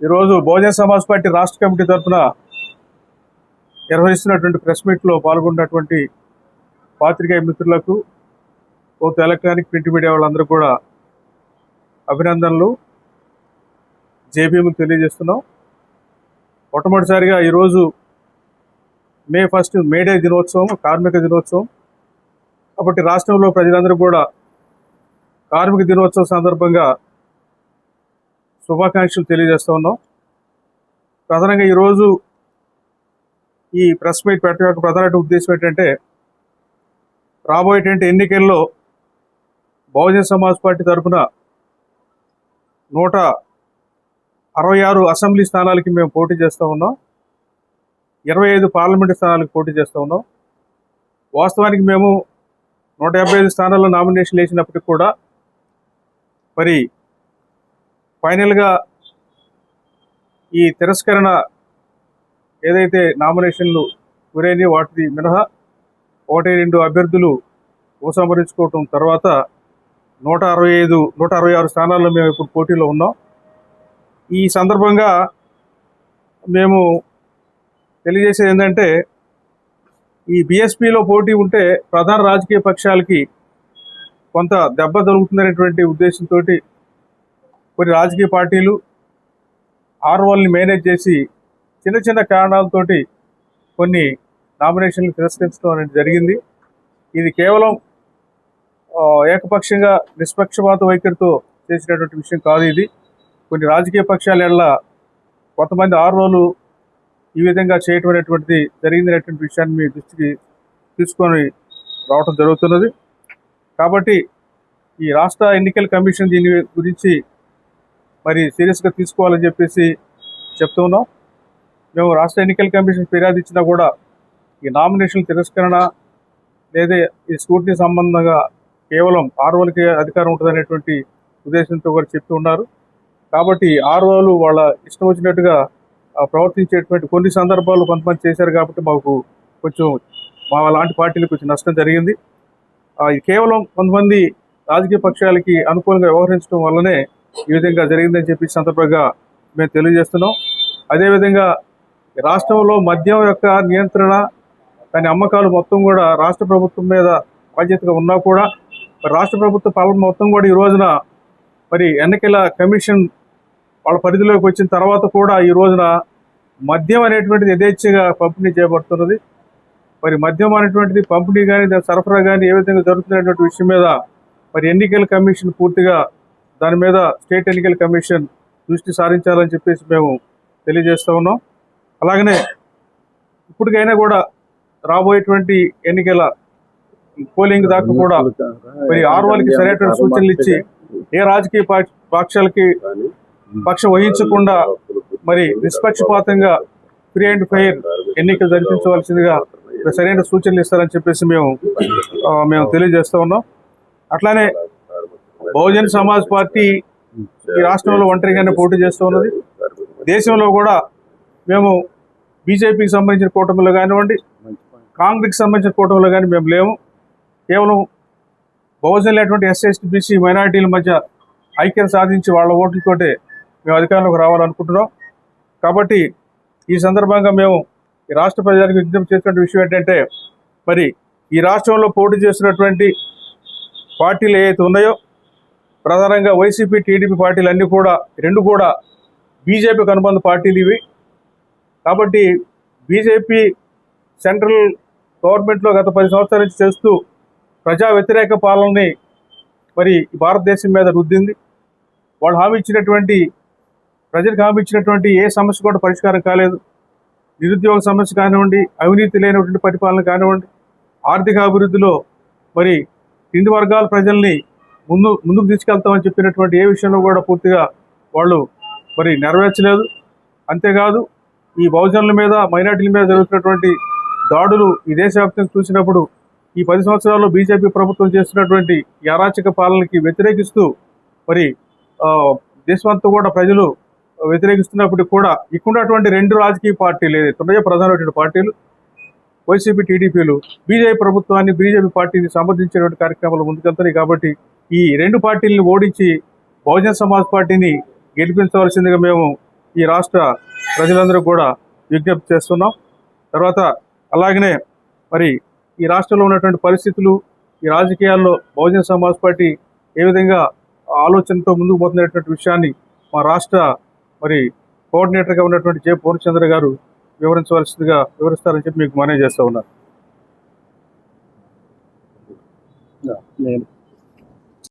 ఈరోజు బహుజన సమాజ్ పార్టీ రాష్ట్ర కమిటీ తరఫున నిర్వహిస్తున్నటువంటి ప్రెస్ మీట్లో పాల్గొన్నటువంటి పాత్రికేయ మిత్రులకు పోతే ఎలక్ట్రానిక్ ప్రింట్ మీడియా వాళ్ళందరూ కూడా అభినందనలు. జేబీఎం తెలియజేస్తున్నాం. మొట్టమొదటిసారిగా ఈరోజు మే ఫస్ట్ మేడే దినోత్సవం కార్మిక దినోత్సవం. కాబట్టి రాష్ట్రంలో ప్రజలందరూ కూడా కార్మిక దినోత్సవం సందర్భంగా శుభాకాంక్షలు తెలియజేస్తూ ఉన్నాం. ప్రధానంగా ఈరోజు ఈ ప్రెస్ మీట్ పెట్టడం యొక్క ప్రధాన ఉద్దేశం ఏంటంటే రాబోయేటువంటి ఎన్నికల్లో బహుజన సమాజ్ పార్టీ తరఫున నూట అరవై ఆరు అసెంబ్లీ స్థానాలకి మేము పోటీ చేస్తూ ఉన్నాం. ఇరవై ఐదు పార్లమెంటు స్థానాలకు పోటీ చేస్తూ ఉన్నాం. వాస్తవానికి మేము నూట యాభై ఐదు స్థానాల్లో నామినేషన్ వేసినప్పటికి కూడా మరి ఫైనల్గా ఈ తిరస్కరణ ఏదైతే నామినేషన్లు గురైన వాటిది మినహా ఒకటి రెండు అభ్యర్థులు ఉపసంహరించుకోవటం తర్వాత నూట అరవై ఐదు నూట అరవై ఆరు స్థానాల్లో మేము ఇప్పుడు పోటీలో ఉన్నాం. ఈ సందర్భంగా మేము తెలియజేసేది ఏంటంటే ఈ బీఎస్పీలో పోటీ ఉంటే ప్రధాన రాజకీయ పక్షాలకి కొంత దెబ్బ దొరుకుతుందనేటువంటి ఉద్దేశంతో కొన్ని రాజకీయ పార్టీలు ఆర్వల్ని మేనేజ్ చేసి చిన్న చిన్న కారణాలతోటి కొన్ని నామినేషన్లు తిరస్కరించడం అనేది జరిగింది. ఇది కేవలం ఏకపక్షంగా నిష్పక్షపాత వైఖరితో చేసినటువంటి విషయం కాదు ఇది. కొన్ని రాజకీయ పక్షాల ఎడల కొంతమంది ఆర్వోలు ఈ విధంగా చేయటం అనేటువంటిది జరిగిందనేటువంటి విషయాన్ని మీ దృష్టికి తీసుకొని రావటం జరుగుతున్నది. కాబట్టి ఈ రాష్ట్ర ఎన్నికల కమిషన్ దీని గురించి మరి సీరియస్గా తీసుకోవాలని చెప్పేసి చెప్తూ ఉన్నాం. మేము రాష్ట్ర ఎన్నికల కమిషన్ ఫిర్యాదు ఇచ్చినా కూడా ఈ నామినేషన్ తిరస్కరణ లేదా ఈ స్కూటీ సంబంధంగా కేవలం ఆర్వోలకి అధికారం ఉంటుందనేటువంటి ఉద్దేశంతో కూడా చెప్తూ ఉన్నారు. కాబట్టి ఆర్వోలు వాళ్ళ ఇష్టం వచ్చినట్టుగా ప్రవర్తించేటువంటి కొన్ని సందర్భాలు కొంతమంది చేశారు కాబట్టి మాకు కొంచెం మా లాంటి పార్టీలకు కొంచెం నష్టం జరిగింది. కేవలం కొంతమంది రాజకీయ పక్షాలకి అనుకూలంగా వ్యవహరించడం వల్లనే ఈ విధంగా జరిగిందని చెప్పి సందర్భంగా మేము తెలియజేస్తున్నాం. అదేవిధంగా రాష్ట్రంలో మద్యం యొక్క నియంత్రణ దాని అమ్మకాలు మొత్తం కూడా రాష్ట్ర ప్రభుత్వం మీద బాధ్యతగా ఉన్నా కూడా మరి రాష్ట్ర ప్రభుత్వ పాలన మొత్తం కూడా ఈ రోజున మరి ఎన్నికల కమిషన్ వాళ్ళ పరిధిలోకి వచ్చిన తర్వాత కూడా ఈ రోజున మద్యం అనేటువంటిది యథేచ్ఛగా పంపిణీ చేయబడుతున్నది. మరి మద్యం అనేటువంటిది పంపిణీ కానీ దాని సరఫరా కానీ ఏ విధంగా జరుగుతున్నటువంటి విషయం మీద మరి ఎన్నికల కమిషన్ పూర్తిగా దాని మీద స్టేట్ ఎన్నికల కమిషన్ దృష్టి సారించాలని చెప్పేసి మేము తెలియజేస్తూ ఉన్నాం. అలాగనే ఇప్పటికైనా కూడా రాబోయేటువంటి ఎన్నికల పోలింగ్ దాకా కూడా మరి ఆర్వాలకి సరైనటువంటి సూచనలు ఇచ్చి ఏ రాజకీయ పక్ష- పక్షాలకి పక్షం వహించకుండా మరి నిష్పక్షపాతంగా ఫ్రీ అండ్ ఫెయిర్ ఎన్నికలు జరిపించవలసిందిగా సరైన సూచనలు ఇస్తారని చెప్పేసి మేము మేము తెలియజేస్తూ ఉన్నాం. అట్లానే బహుజన్ సమాజ్ పార్టీ ఈ రాష్ట్రంలో ఒంటరిగానే పోటీ చేస్తూ ఉన్నది. దేశంలో కూడా మేము బీజేపీకి సంబంధించిన కూటమిలో కానివ్వండి కాంగ్రెస్కి సంబంధించిన కూటమిలో కానీ మేము లేము. కేవలం బహుజనులైనటువంటి లేటువంటి బీసీ మైనారిటీల మధ్య ఐక్యత సాధించి వాళ్ళ ఓట్లతోటే మేము అధికారంలోకి రావాలనుకుంటున్నాం. కాబట్టి ఈ సందర్భంగా మేము ఈ రాష్ట్ర ప్రజలకు విజ్ఞప్తి చేస్తున్న విషయం ఏంటంటే మరి ఈ రాష్ట్రంలో పోటీ చేస్తున్నటువంటి పార్టీలు ఏవైతే ఉన్నాయో ప్రధానంగా వైసీపీ టీడీపీ పార్టీలు అన్నీ కూడా రెండు కూడా బీజేపీకి అనుబంధ పార్టీలు ఇవి. కాబట్టి బీజేపీ సెంట్రల్ గవర్నమెంట్లో గత పది సంవత్సరాల నుంచి చేస్తూ ప్రజా వ్యతిరేక పాలనని మరి భారతదేశం మీద రుద్దింది. వాళ్ళు హామీ ఇచ్చినటువంటి ప్రజలకు హామీ ఇచ్చినటువంటి ఏ సమస్య కూడా పరిష్కారం కాలేదు. నిరుద్యోగ సమస్య కానివ్వండి అవినీతి లేనటువంటి పరిపాలన కానివ్వండి ఆర్థిక అభివృద్ధిలో మరి కింది వర్గాల ప్రజల్ని ముందు ముందుకు తీసుకెళ్తామని చెప్పినటువంటి ఏ విషయంలో కూడా పూర్తిగా వాళ్ళు మరి నెరవేర్చలేదు. అంతేకాదు ఈ బహుజనుల మీద మైనార్టీల మీద జరుగుతున్నటువంటి దాడులు ఈ దేశవ్యాప్తంగా చూసినప్పుడు ఈ పది సంవత్సరాల్లో బీజేపీ ప్రభుత్వం చేస్తున్నటువంటి ఈ అరాచక పాలనకి వ్యతిరేకిస్తూ మరి దేశమంతా కూడా ప్రజలు వ్యతిరేకిస్తున్నప్పటికీ కూడా ఇక్కడున్నటువంటి రెండు రాజకీయ పార్టీలు ఏదైతే ఉన్నాయో ప్రధానమైనటువంటి పార్టీలు వైసీపీ టీడీపీలు బీజేపీ ప్రభుత్వాన్ని బీజేపీ పార్టీని సమర్థించేటువంటి కార్యక్రమాలు ముందుకెళ్తున్నాయి కాబట్టి ఈ రెండు పార్టీలను ఓడించి బహుజన సమాజ్ పార్టీని గెలిపించవలసిందిగా మేము ఈ రాష్ట్ర ప్రజలందరూ కూడా విజ్ఞప్తి చేస్తున్నాం. తర్వాత అలాగనే మరి ఈ రాష్ట్రంలో ఉన్నటువంటి పరిస్థితులు ఈ రాజకీయాల్లో బహుజన సమాజ్ పార్టీ ఏ విధంగా ఆలోచనతో ముందుకు పోతున్నటువంటి విషయాన్ని మా రాష్ట్ర మరి కోఆర్డినేటర్గా ఉన్నటువంటి జె పూర్ణచంద్ర గారు వివరించవలసిందిగా వివరిస్తారని చెప్పి మీకు మనవి చేస్తూ ఉన్నారు నేను